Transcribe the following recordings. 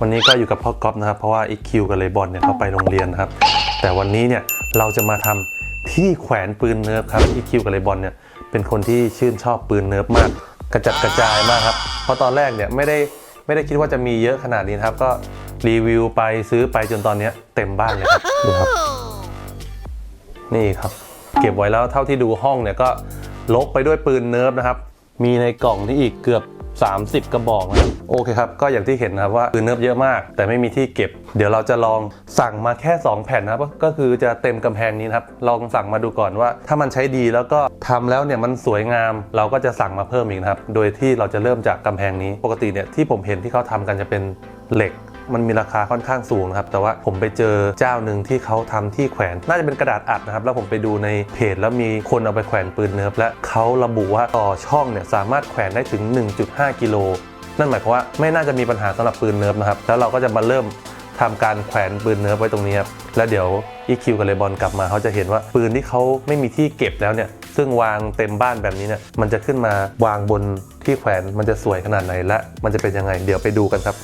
ดีครับวันนี้ก็อยู่กับพ่อก๊อฟนะครับ เพราะว่าอีคิวกับเลบอนเนี่ยเขาไปโรงเรียนนะครับ แต่วันนี้เนี่ยเราจะมาทำที่แขวนปืนเนิร์ฟครับอีคิวกับเลบอนเนี่ยเป็นคนที่ชื่นชอบปืนเนิร์ฟมาก กระจัดกระจายมากครับ เพราะตอนแรกเนี่ยไม่ได้ไม่ได้คิดว่าจะมีเยอะขนาดนี้นะครับ ก็รีวิวไปซื้อไปจนตอนเนี้ยเต็มบ้านเลยครับดูครับ นี่ครับ เก็บไว้แล้วเท่าที่ดูห้องเนี่ยก็ลกไปด้วยปืนเนิร์ฟนะครับ มีในกล่องที่อีกเกือบ 30 กระบอกนะครับ โอเคครับ ก็อย่างที่เห็นนะครับว่าปืนเนิร์ฟเยอะมาก แต่ไม่มีที่เก็บ เดี๋ยวเราจะลองสั่งมาแค่ 2 แผ่นนะครับ ก็คือจะเต็มกำแพงนี้นะครับ ลองสั่งมาดูก่อนว่า ถ้ามันใช้ดีแล้วก็ทำแล้วเนี่ยมันสวยงาม เราก็จะสั่งมาเพิ่มอีกนะครับ โดยที่เราจะเริ่มจากกำแพงนี้ ปกติเนี่ยที่ผมเห็นที่เขาทำกันจะเป็นเหล็กมันมีราคาค่อนข้างสูงนะครับ แต่ว่าผมไปเจอเจ้าหนึ่งที่เขาทำที่แขวน น่าจะเป็นกระดาษอัดนะครับ แล้วผมไปดูในเพจแล้วมีคนเอาไปแขวนปืนเนิร์ฟและเขาระบุว่าต่อช่องเนี่ยสามารถแขวนได้ถึง 1.5 กิโล นั่นหมายความว่าไม่น่าจะมีปัญหาสำหรับปืนเนิร์ฟนะครับแล้วเราก็จะมาเริ่มทำการแขวนปืนเนิร์ฟไว้ตรงนี้ครับแล้วเดี๋ยวอีคิวกับเลบอนกลับมาเขาจะเห็นว่าปืนที่เขาไม่มีที่เก็บแล้วเนี่ยซึ่งวางเต็มบ้านแบบนี้เนี่ยมันจะขึ้นมาวางบนที่แขวนมันจะสวยขนาดไหนและมันจะเป็นยังไง เดี๋ยวไปดูกันครับ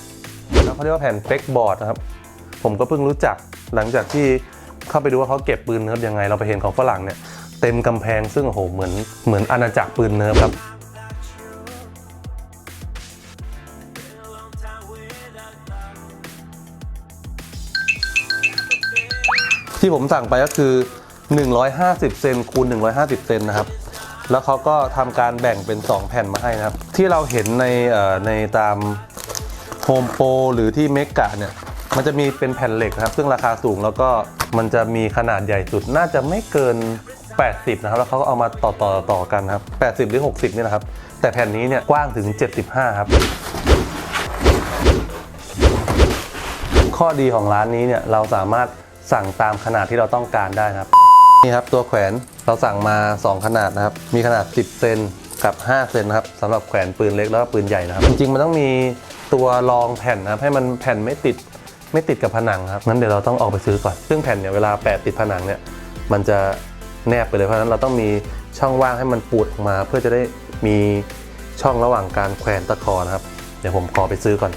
แล้วเขาเรียกว่าแผ่นเฟกบอร์ดนะครับผมก็เพิ่งรู้จักหลังจากที่เข้าไปดูว่าเขาเก็บปืนเนิร์ฟยังไง เราไปเห็นของฝรั่งเนี่ยเต็มกำแพงซึ่งโอ้โหเหมือนเหมือนอาณาจักรปืนเนิร์ฟครับ ที่ผมสั่งไปก็คือ 150 เซนคูณ 150 เซนนะครับ แล้วเขาก็ทำการแบ่งเป็น 2 แผ่นมาให้นะครับ ที่เราเห็นในในตามโฮมโปรหรือที่เมกะเนี่ย มันจะมีเป็นแผ่นเหล็กนะครับ ซึ่งราคาสูงแล้วก็มันจะมีขนาดใหญ่สุดน่าจะไม่เกิน 80 นะครับ แล้วเขาก็เอามาต่อต่อต่อกันครับ 80 หรือ 60 นี่นะครับ แต่แผ่นนี้เนี่ยกว้างถึง 75 ครับข้อดีของร้านนี้เนี่ยเราสามารถ สั่งตามขนาดที่เราต้องการได้นะครับ นี่ครับตัวแขวนเราสั่งมา 2 ขนาดนะครับ มีขนาด 10 เซนกับ 5 เซนนะครับสำหรับแขวนปืนเล็กแล้วก็ปืนใหญ่นะครับ จริงๆ มันต้องมีตัวรองแผ่นนะครับให้มันแผ่นไม่ติดไม่ติดกับผนังครับงั้นเดี๋ยวเราต้องออกไปซื้อก่อน ซึ่งแผ่นเนี่ยเวลาแปะติดผนังเนี่ยมันจะแนบไปเลยเพราะฉะนั้นเราต้องมีช่องว่างให้มันปูดออกมา เพื่อจะได้มีช่องระหว่างการแขวนตะขอนะครับ เดี๋ยวผมขอไปซื้อก่อน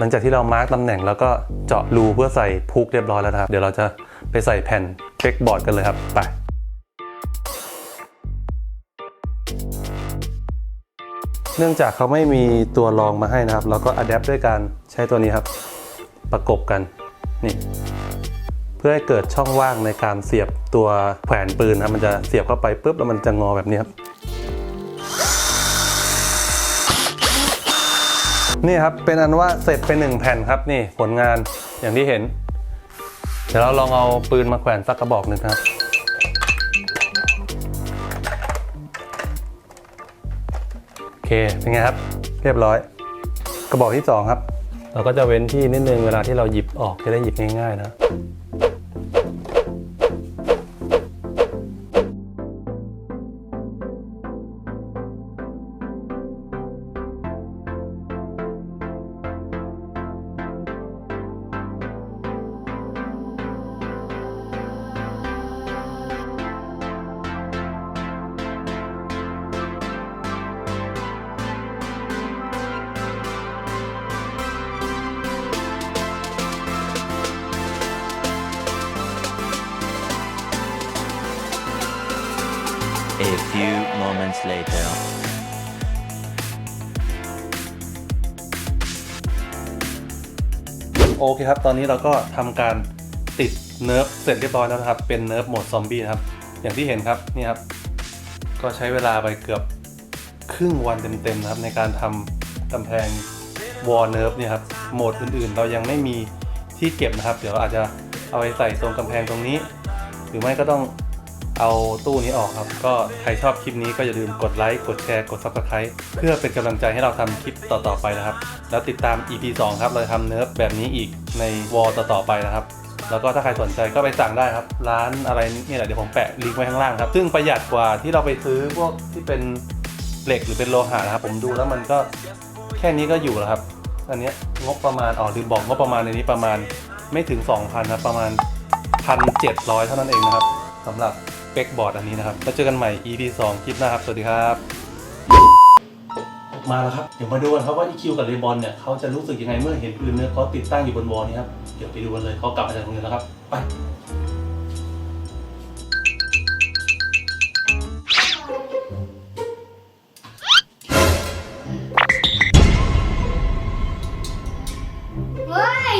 หลังจากที่เรามาร์กตำแหน่งแล้วก็เจาะรูเพื่อใส่พุกเรียบร้อยแล้วนะครับ เดี๋ยวเราจะไปใส่แผ่นเฟกบอร์ดกันเลยครับ ไปเนื่องจากเขาไม่มีตัวรองมาให้นะครับ เราก็อัดแอปด้วยการใช้ตัวนี้ครับ ประกบกันนี่เพื่อให้เกิดช่องว่างในการเสียบตัวแขวนปืนนะมันจะเสียบเข้าไปปุ๊บแล้วมันจะงอแบบนี้ครับ นี่ครับเป็นอันว่าเสร็จไปหนึ่งแผ่นครับนี่ผลงานอย่างที่เห็น เดี๋ยวเราลองเอาปืนมาแขวนสักกระบอกหนึ่งครับโอเคเป็นไงครับ เรียบร้อย กระบอกที่สองครับ เราก็จะเว้นที่นิดนึงเวลาที่เราหยิบออกจะได้หยิบง่ายๆนะ few moments later. โอเคครับ ตอนนี้เราก็ทำการติดเนิร์ฟเสร็จเรียบร้อยแล้วนะครับ เป็นเนิร์ฟโหมดซอมบี้นะครับ อย่างที่เห็นครับนี่ครับ ก็ใช้เวลาไปเกือบครึ่งวันเต็มๆนะครับ ในการทำกำแพงวอลเนิร์ฟเนี่ยครับ โหมดอื่นๆ เรายังไม่มีที่เก็บนะครับ เดี๋ยวอาจจะเอาไปใส่ตรงกำแพงตรงนี้ หรือไม่ก็ต้อง เอาตู้นี้ออกครับ ก็ใครชอบคลิปนี้ก็อย่าลืมกดไลค์ กดแชร์ กด Subscribe เพื่อเป็นกำลังใจให้เราทำคลิปต่อๆไปนะครับ แล้วติดตาม EP 2 ครับ เราจะทำเนิร์ฟแบบนี้อีกในวอลต่อๆไปนะครับ แล้วก็ถ้าใครสนใจก็ไปสั่งได้ครับ ร้านอะไรนี่แหละเดี๋ยวผมแปะลิงก์ไว้ข้างล่างครับ ซึ่งประหยัดกว่าที่เราไปซื้อพวกที่เป็นเหล็กหรือเป็นโลหะนะครับ ผมดูแล้วมันก็แค่นี้ก็อยู่แล้วครับ อันนี้งบประมาณอ๋อลืมบอกงบประมาณในนี้ประมาณไม่ถึง 2,000ครับประมาณ1,700 เท่านั้นเองนะครับสำหรับ ปคบอร์ดอันนี้นะครับแล้วเจอกันใหม่ EP 2 คลิปหน้าครับ สวัสดีครับ มาแล้วครับ เดี๋ยวมาดูกันครับว่า EQ กับเลบอนเนี่ยเขาจะรู้สึกยังไงเมื่อเห็นปืนเนื้อเขาติดตั้งอยู่บนวอลนี้ครับเดี๋ยวไปดูกันเลยเขากลับมาจากโรงเรียนแล้วครับไปเฮ้ย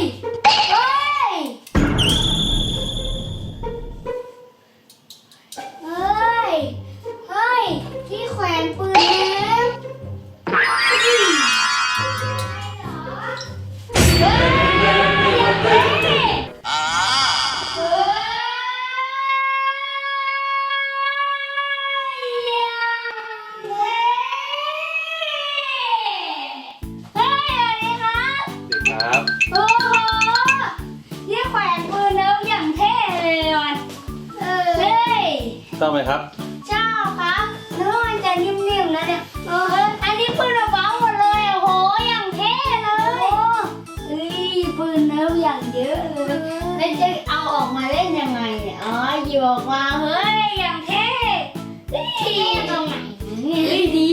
ชอบไหมครับ ชอบครับแล้วมันจะนิ่มๆนะเนี่ยเอออันนี้ปืนระเบ้าหมดเลยโอ้โหอย่างเท่เลยเฮ้ยปืนเนิร์ฟอย่างเยอะเลยแล้วจะเอาออกมาเล่นยังไงเนี่ยอ๋อหยิบออกมาเฮ้ยอย่างเท่เท่ตรงไหนเฮ้ยดี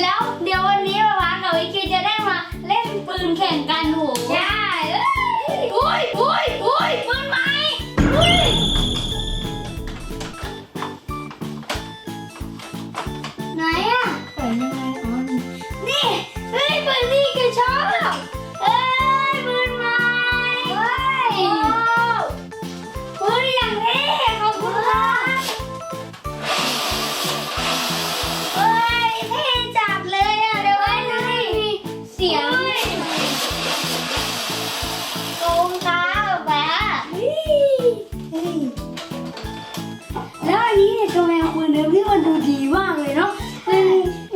แล้วเดี๋ยววันนี้ป๊าป๊ากับวิคิวจะได้มาเล่นปืนแข่งกันโหใช่ แล้วอันนี้เนี่ยตัวแมวปืนเดิมที่มันดูดีมากเลยเนาะมัน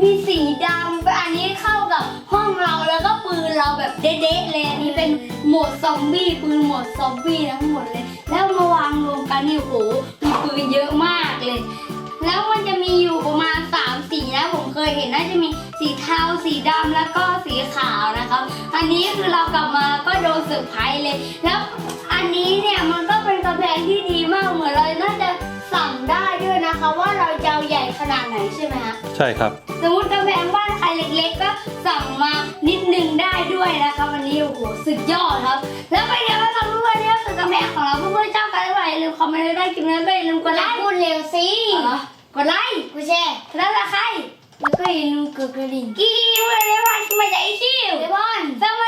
มีสีดำอันนี้เข้ากับห้องเราแล้วก็ปืนเราแบบเด๊ะๆเลยอันนี้เป็นโหมดซอมบี้ปืนโหมดซอมบี้ทั้งหมดเลย แล้วมาวางรวมกันนี่โหมีปืนเยอะมากเลย แล้วมันจะมีอยู่ประมาณ3สีนะผมเคยเห็นน่าจะมีสีเทาสีดำแล้วก็สีขาวนะครับ อันนี้คือเรากลับมาก็โดนเซอร์ไพรส์เลย แล้วอันนี้เนี่ยมันก็เป็นกระแพงที่ดีมากเหมือนเราน่าจะสั่งได้ ด้วยนะคะว่าเราจะเอาใหญ่ขนาดไหนใช่ไหมฮะใช่ครับ สมมติกำแพงบ้านใครเล็กๆ ก็สั่งมานิดนึงได้ด้วยนะคะวันนี้โอ้โหสุดยอดครับ แล้วไปเดี๋ยวมาทำด้วยเนี่ยคือกำแพงของเราเพื่อนๆชอบกันหรือเปล่าอย่าลืมคอมเมนต์ไว้ได้คลิปนี้ก็อย่าลืมกดไลค์พูดเร็วสิกดไลค์กดแชร์แล้วละใครแล้วก็อย่าลืมกดกระดิ่งกี่วันนี้วันมาจากอีคิวเดบอนซัมมารีป้าสวัสดีลา